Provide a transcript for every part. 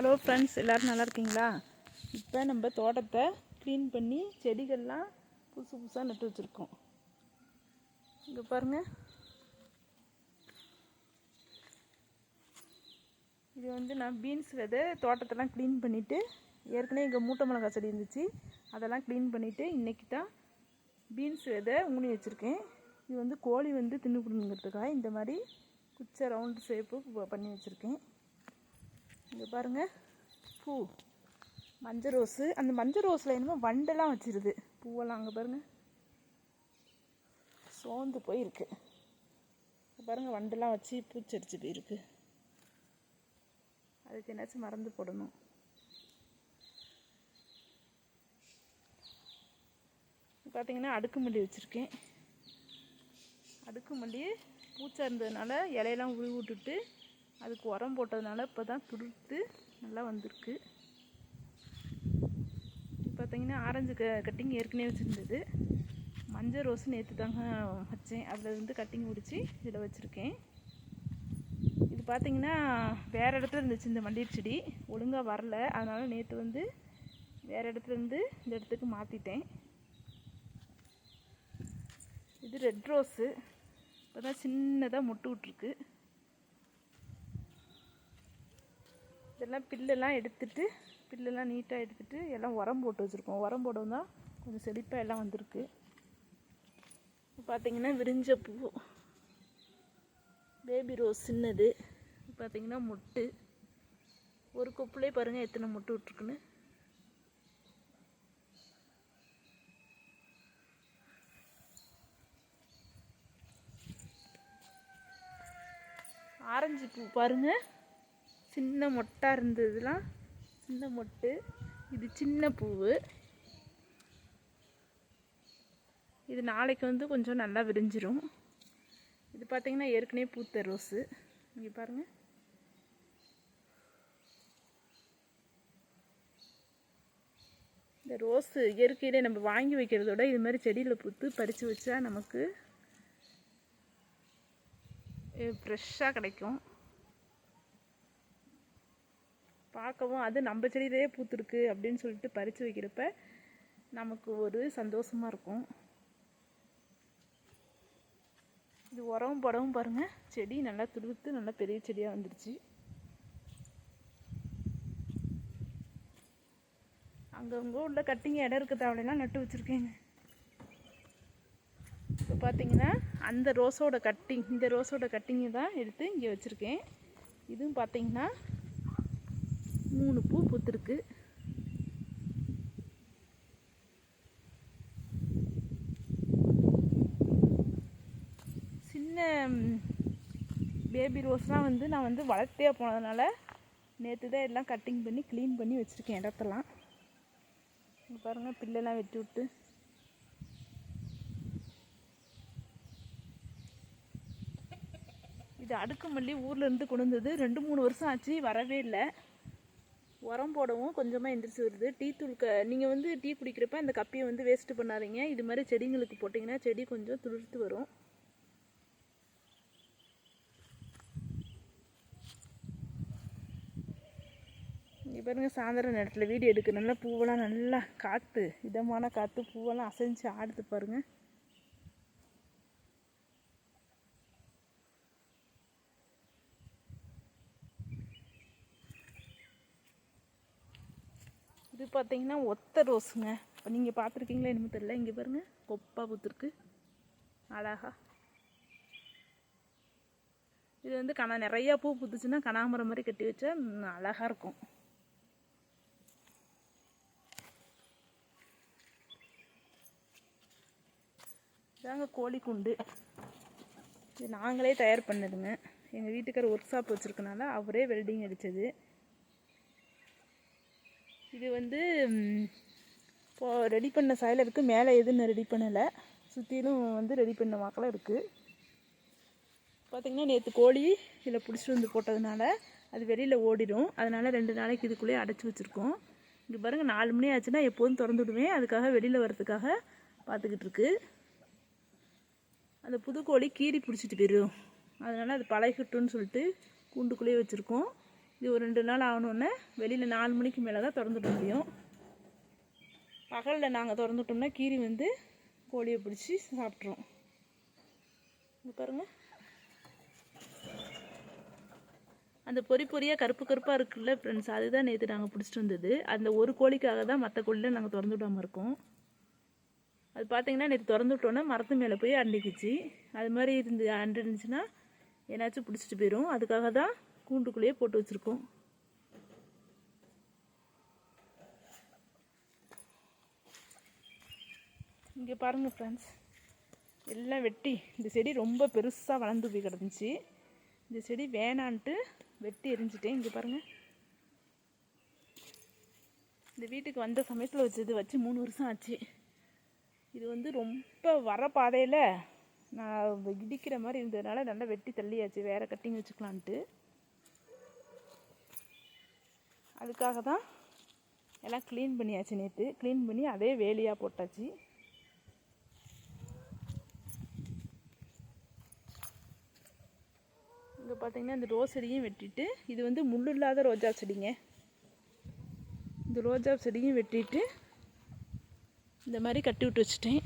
Hello friends எல்லோரும் நல்லா இருக்கீங்களா? இப்போ நம்ம தோட்டத்தை க்ளீன் பண்ணி செடிகள்லாம் புதுசு புதுசாக நட்டு வச்சுருக்கோம். இங்கே பாருங்கள் இது வந்து நான் பீன்ஸ் விதை தோட்டத்தெல்லாம் க்ளீன் பண்ணிவிட்டு ஏற்கனவே இங்கே மூட்டை மிளகா செடி இருந்துச்சு. அதெல்லாம் க்ளீன் பண்ணிவிட்டு இன்றைக்கி தான் பீன்ஸ் விதை ஊனி வச்சுருக்கேன். இது வந்து கோழி வந்து தின்னுபிடுங்கிறதுக்காக இந்த மாதிரி குச்சை ரவுண்டு ஷேப்பு பண்ணி வச்சுருக்கேன். இங்கே பாருங்கள் பூ. மஞ்சள் ரோஸு. அந்த மஞ்சள் ரோஸில் என்னமோ வண்டெல்லாம் வச்சிருது. பூவெல்லாம் அங்கே பாருங்கள் சோர்ந்து போயிருக்கு. பாருங்கள் வண்டெல்லாம் வச்சு பூச்சரிச்சு போயிருக்கு. அதுக்கு என்னாச்சும் மறந்து போடணும். பார்த்தீங்கன்னா அடுக்குமல்லி வச்சுருக்கேன். அடுக்குமல்லி பூச்சா இருந்ததுனால இலையெல்லாம் உருவி விட்டுட்டு அதுக்கு உரம் போட்டதுனால இப்போ தான் துருத்து நல்லா வந்திருக்கு. பார்த்தீங்கன்னா ஆரஞ்சு க கட்டிங் ஏற்கனவே வச்சுருந்தது. மஞ்சள் ரோஸ் நேற்று தாங்க வச்சேன். அதில் வந்து கட்டிங் முடித்து இதில் வச்சுருக்கேன். இது பார்த்திங்கன்னா வேறு இடத்துல இருந்துச்சு இந்த மல்லிகை செடி. ஒழுங்காக வரல. அதனால் நேற்று வந்து வேறு இடத்துல இருந்து இந்த இடத்துக்கு மாற்றிட்டேன் இது ரெட் ரோஸு இப்போ தான் சின்னதாக மொட்டு விட்ருக்கு இதெல்லாம் பில்லெல்லாம் எடுத்துட்டு பில்லெல்லாம் நீட்டாக எடுத்துட்டு எல்லாம் உரம் போட்டு வச்சுருக்கோம். உரம் போடவும் தான் கொஞ்சம் செழிப்பாக எல்லாம் வந்திருக்கு. பார்த்தீங்கன்னா விரிஞ்ச பூ பேபி ரோஸ் சின்னது பார்த்திங்கன்னா மொட்டு. ஒரு கொப்புலே பாருங்கள் எத்தனை மொட்டு விட்ருக்குன்னு ஆரஞ்சு பூ பாருங்கள் சின்ன மொட்டாக இருந்ததுலாம் சின்ன மொட்டு. இது சின்ன பூவு. இது நாளைக்கு வந்து கொஞ்சம் நல்லா விரிஞ்சிரும். இது பார்த்தீங்கன்னா ஏற்கனவே பூத்த ரோஸு. இங்கே பாருங்கள் இந்த ரோஸு இயற்கையிலே நம்ம வாங்கி வைக்கிறதோட இது மாதிரி செடியில் பூத்து பறித்து வச்சா நமக்கு ஃப்ரெஷ்ஷாக கிடைக்கும். பார்க்கவும் அது நம்ம செடியிலே பூத்துருக்கு அப்படின்னு சொல்லிட்டு பறித்து வைக்கிறப்ப நமக்கு ஒரு சந்தோஷமாக இருக்கும். இது உரவும் படவும் பாருங்கள் செடி நல்லா துடுத்து நல்லா பெரிய செடியாக வந்துடுச்சு அங்கங்கே உள்ள கட்டிங்க இடம் இருக்க தவளையெல்லாம் நட்டு வச்சுருக்கேங்க. இப்போ பார்த்தீங்கன்னா அந்த ரோஸோட கட்டிங் இந்த ரோஸோட கட்டிங்கை தான் எடுத்து இங்கே வச்சுருக்கேன். இதுவும் பார்த்தீங்கன்னா மூணு பூ பூத்துருக்கு. சின்ன பேபி ரோஸ்லாம் வந்து நான் வந்து வளர்த்தே போனதுனால நேற்று தான் எல்லாம் கட்டிங் பண்ணி க்ளீன் பண்ணி வச்சுருக்கேன் இடத்தெல்லாம். பாருங்கள் பில்லெல்லாம் வெட்டி விட்டு. இது அடுக்குமல்லி ஊர்லேருந்து கொண்டு வந்தது. ரெண்டு மூணு வருஷம் ஆச்சு வரவே இல்லை. உரம் போடவும் கொஞ்சமாக எந்திரிச்சு வருது. டீ தூள் க நீங்கள் வந்து டீ குடிக்கிறப்ப அந்த கப்பியை வந்து வேஸ்ட்டு பண்ணாதீங்க. இது மாதிரி செடிங்களுக்கு போட்டிங்கன்னா செடி கொஞ்சம் துளிர்த்து வரும். இங்கே பாருங்கள் சாயந்தரம் நேரத்தில் வீடியோ எடுக்க நல்லா பூவெல்லாம் நல்லா காற்று இதமான காற்று பூவெல்லாம் அசைஞ்சு ஆடுது பாருங்கள் இது பார்த்தீங்கன்னா ஒத்த ரோஸுங்க. இப்போ நீங்கள் பார்த்துருக்கீங்களா என்னமோ தெரியல. இங்கே பாருங்கள் கொப்பா பூத்துருக்கு. அழகா. இது வந்து கனா நிறையா பூ பூத்துச்சுன்னா கனாமரம் மாதிரி கட்டி வச்சா அழகாக இருக்கும். இதாங்க கோழி குண்டு இது நாங்களே தயார் பண்ணதுங்க. எங்கள் வீட்டுக்கார ஒர்க் ஷாப் வச்சுருக்கனால அவரே வெல்டிங் அடித்தது இது வந்து இப்போது இப்போ ரெடி பண்ண சாயில் இருக்குது மேலே எதுவும் ரெடி பண்ணலை. சுற்றிலும் வந்து ரெடி பண்ண வாக்கெல்லாம் இருக்குது பார்த்திங்கன்னா நேற்று கோழி இதில் பிடிச்சிட்டு வந்து போட்டதுனால அது வெளியில் ஓடிடும். அதனால் ரெண்டு நாளைக்கு இதுக்குள்ளேயே அடைச்சி வச்சுருக்கோம். இங்கே பாருங்கள் நாலு மணி ஆச்சுன்னா எப்போதும் திறந்து விடுவேன். அதுக்காக வெளியில் வர்றதுக்காக பார்த்துக்கிட்டு இருக்கு. அந்த புது கோழி கீரி பிடிச்சிட்டு போயிடும் அதனால் அது பழகிட்டுன்னு சொல்லிட்டு கூண்டுக்குள்ளேயே வச்சுருக்கோம். இது ஒரு ரெண்டு நாள் ஆகணுன்னே வெளியில் நாலு மணிக்கு மேலே தான் திறந்துட முடியும். பகலில் நாங்கள் திறந்துட்டோம்னா கீரி வந்து கோழியை பிடிச்சி சாப்பிட்ருவோம் இது பாருங்க. அந்த பொறி பொறியாக கருப்பு கருப்பாக இருக்குல்ல ஃப்ரெண்ட்ஸ் அதுதான் நேற்று நாங்கள் பிடிச்சிட்டு வந்தது. அந்த ஒரு கோழிக்காக தான் மற்ற கோழியில் நாங்கள் திறந்து விடாமல் இருக்கோம். அது பார்த்தீங்கன்னா நேற்று திறந்து விட்டோன்னே மரத்து மேலே போய் அண்டிக்குச்சு. அது மாதிரி இருந்து அண்டு ஏதாச்சும் ஏன்னாச்சும் பிடிச்சிட்டு போயிடும் அதுக்காக தான் கூண்டுக்குள்ளேயே போட்டு வச்சுருக்கோம். இங்கே பாருங்கள் ஃப்ரெண்ட்ஸ் எல்லாம் வெட்டி இந்த செடி ரொம்ப பெருசாக வளர்ந்து போய் கிடந்துச்சு. இந்த செடி வேணான்ட்டு வெட்டி எரிஞ்சிட்டேன். இங்கே பாருங்கள் இந்த வீட்டுக்கு வந்த சமயத்தில் வச்சது வச்சு மூணு வருஷம் ஆச்சு. இது வந்து ரொம்ப வர பாதையில் நான் இடிக்கிற மாதிரி இருந்ததுனால நல்லா வெட்டி தள்ளியாச்சு. வேறு கட்டிங் வச்சுக்கலான்ட்டு. அதுக்காக தான் எல்லாம் க்ளீன் பண்ணியாச்சு நேற்று க்ளீன் பண்ணி அதே வேலியாக போட்டாச்சு. இங்கே பார்த்தீங்கன்னா இந்த ரோஸ் செடியும் வெட்டிட்டு இது வந்து முள் இல்லாத ரோஜா செடிங்க. இந்த ரோஜா செடியும் வெட்டிட்டு இந்த மாதிரி கட்டி விட்டு வச்சுட்டேன்.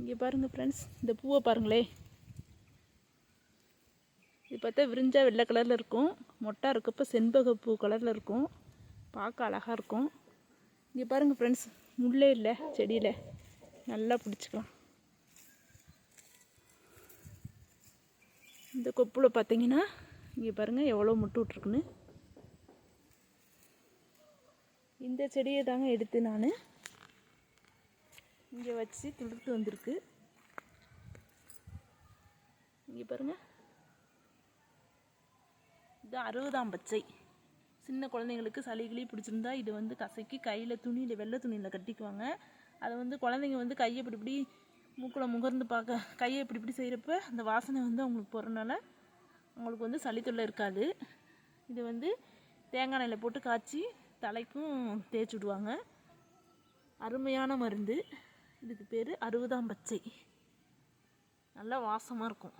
இங்கே பாருங்கள் ஃப்ரெண்ட்ஸ் இந்த பூவை பாருங்களேன் பார்த்தா விரிஞ்சா வெள்ளை கலரில் இருக்கும். மொட்டா இருக்கப்போ செண்பகப்பூ கலரில் இருக்கும். பார்க்க அழகாக இருக்கும். இங்கே பாருங்கள் ஃப்ரெண்ட்ஸ் முள்ளே இல்லை செடியில். நல்லா பிடிச்சிக்கலாம். இந்த கொப்பில் பார்த்தீங்கன்னா இங்கே பாருங்கள் எவ்வளோ முட்டு விட்ருக்குன்னு இந்த செடியை தாங்க எடுத்து நான் இங்கே வச்சு துளிர்த்து வந்திருக்கு. இங்கே பாருங்கள் இது அறுபதாம் பச்சை. சின்ன குழந்தைங்களுக்கு சளி கிளி பிடிச்சிருந்தா இது வந்து கசக்கி கையில் துணியில் வெள்ளை துணியில் கட்டிக்குவாங்க. அதை வந்து குழந்தைங்க வந்து கையை இப்படி இப்படி மூக்கில் முகர்ந்து பார்க்க கையை இப்படி இப்படி செய்கிறப்ப அந்த வாசனை வந்து அவங்களுக்கு போகிறனால அவங்களுக்கு வந்து சளி தொல்லை இருக்காது. இது வந்து தேங்காய் எண்ணெயில் போட்டு காய்ச்சி தலைக்கும் தேய்ச்சி விடுவாங்க. அருமையான மருந்து. இதுக்கு பேர் அறுபதாம் பச்சை. நல்லா வாசமாக இருக்கும்.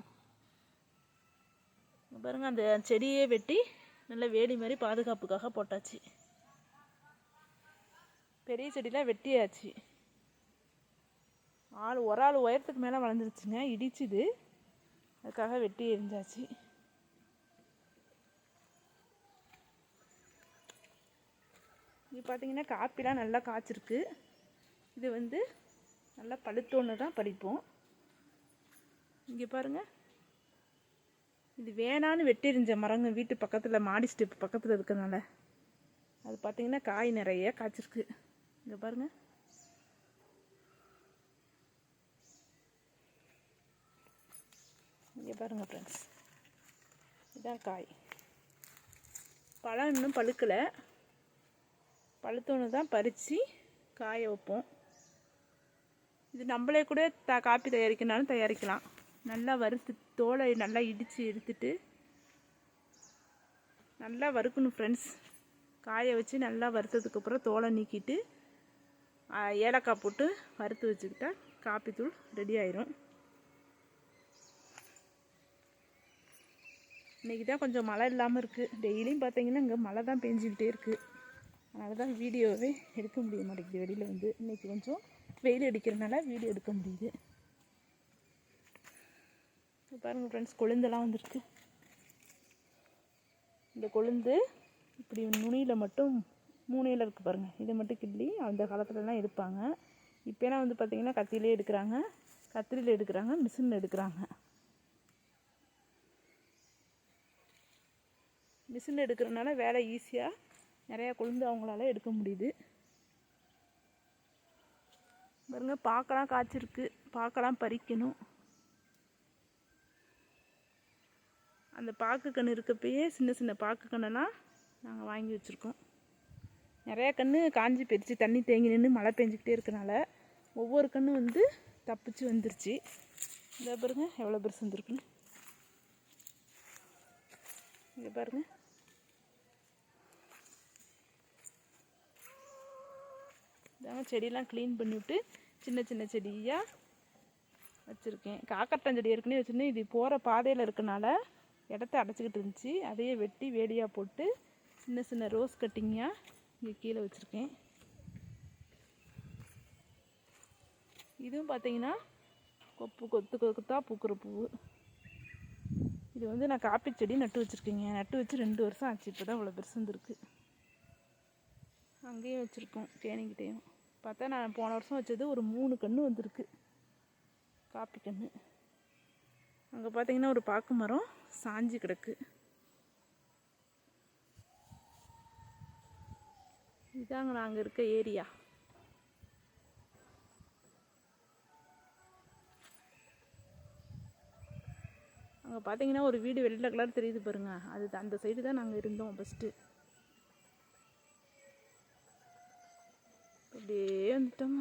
பாருங்கள் பாருங்க அந்த செடியே வெட்டி நல்ல வேலி மாதிரி பாதுகாப்புக்காக போட்டாச்சு. பெரிய செடிலாம் வெட்டியாச்சு. ஆள் ஒரு ஆள் உயரத்துக்கு மேலே வளர்ந்துருச்சுங்க இடிச்சுது. அதுக்காக வெட்டி எரிஞ்சாச்சு. இது பார்த்தீங்கன்னா காப்பிலாம் நல்லா காய்ச்சிருக்கு. இது வந்து நல்லா பழுத்தோன்னு தான் பறிப்போம் இங்கே பாருங்கள் இது வேணான்னு வெட்டிருந்த மரங்க வீட்டு பக்கத்தில் மாடி ஸ்டெப் பக்கத்தில் இருக்கனால. அது பார்த்தீங்கன்னா காய் நிறைய காய்ச்சிருக்கு. இங்கே பாருங்கள் இங்கே பாருங்கள் ஃப்ரெண்ட்ஸ் இதான் காய். பழம் இன்னும் பழுக்கலை. பழுத்தோன்னு தான் பறித்து காய வைப்போம். இது நம்மளே கூட த காப்பி தயாரிக்கனாலும் தயாரிக்கலாம். நல்லா வறுத்து தோலை நல்லா இடித்து எடுத்துட்டு நல்லா வறுக்கணும் ஃப்ரெண்ட்ஸ் காய வச்சு நல்லா வறுத்ததுக்கப்புறம் தோலை நீக்கிட்டு ஏலக்காய் போட்டு வறுத்து வச்சுக்கிட்டா காப்பித்தூள் ரெடி ஆயிரும். இன்றைக்கி தான் கொஞ்சம் மழை இல்லாமல் இருக்குது டெய்லியும் பார்த்தீங்கன்னா இங்கே மழை தான் பெஞ்சிக்கிட்டே இருக்குது அதனால தான் வீடியோவே எடுக்க முடிய மாட்டேங்குது வெளியில் வந்து. இன்றைக்கி கொஞ்சம் வெயில் அடிக்கிறனால வீடியோ எடுக்க முடியுது. பாருங்கள் பாருங்க ஃப்ரெண்ட்ஸ் கொழுந்தெல்லாம் வந்திருக்கு. இந்த கொழுந்து இப்படி நுனியில் மட்டும் மூணையில் இருக்குது பாருங்கள் இதை மட்டும் கிள்ளி அந்த காலத்துலலாம் எடுப்பாங்க. இப்போலாம் வந்து பார்த்திங்கன்னா கத்தியிலே எடுக்கிறாங்க. கத்திரியில் எடுக்கிறாங்க மிஷினில் எடுக்கிறாங்க. மிஷினில் எடுக்கிறனால வேலை ஈஸியாக நிறையா கொழுந்து அவங்களால எடுக்க முடியுது. பாருங்கள் பார்க்கலாம் காய்ச்சிருக்கு. பார்க்கலாம் பறிக்கணும். அந்த பாக்கு கன்று இருக்கப்பயே சின்ன சின்ன பாக்கு கண்ணெல்லாம் நாங்கள் வாங்கி வச்சுருக்கோம். நிறையா கன்று காஞ்சி போயிடுச்சு. தண்ணி தேங்கி நின்று மழை பெஞ்சிக்கிட்டே இருக்கனால ஒவ்வொரு கன்று வந்து தப்பிச்சு வந்துருச்சு. இந்த பாருங்க எவ்வளோ பெருசு வந்துருக்குன்னு. இங்கே பாருங்க. இதாங்க செடியெல்லாம் க்ளீன் பண்ணிவிட்டு சின்ன சின்ன செடியாக வச்சுருக்கேன். காக்கட்டான் செடி ஏற்கனவே வச்சுருந்தேன். இது போகிற பாதையில் இருக்கனால இடத்த அடைச்சிக்கிட்டு இருந்துச்சு. அதையே வெட்டி வேடியாக போட்டு சின்ன சின்ன ரோஸ் கட்டிங்காக இங்கே கீழே வச்சுருக்கேன். இதுவும் பார்த்தீங்கன்னா கொப்பு கொத்து கொத்தாக பூக்கிற பூவு. இது வந்து நான் காப்பி செடி நட்டு வச்சுருக்கேங்க. நட்டு வச்சு ரெண்டு வருஷம் ஆச்சு. இப்போ தான் இவ்வளோ பெருசு வந்துருக்கு அங்கேயும் வச்சுருக்கோம் தேனிக்கிட்டேயும். பார்த்தா நான் போன வருஷம் வச்சது ஒரு மூணு கன்று வந்திருக்கு. காப்பி கன்று அங்கே பார்த்தீங்கன்னா ஒரு பாக்கு மரம் சாஞ்சு கிடக்கு. இதாங்க நாங்கள் இருக்க ஏரியா. அங்கே பார்த்தீங்கன்னா ஒரு வீடு வெள்ளை கலர் தெரியுது பாருங்க. அது அந்த சைடு தான் நாங்கள் இருந்தோம் ஃபஸ்ட்டு அப்படியே வந்துட்டோங்க.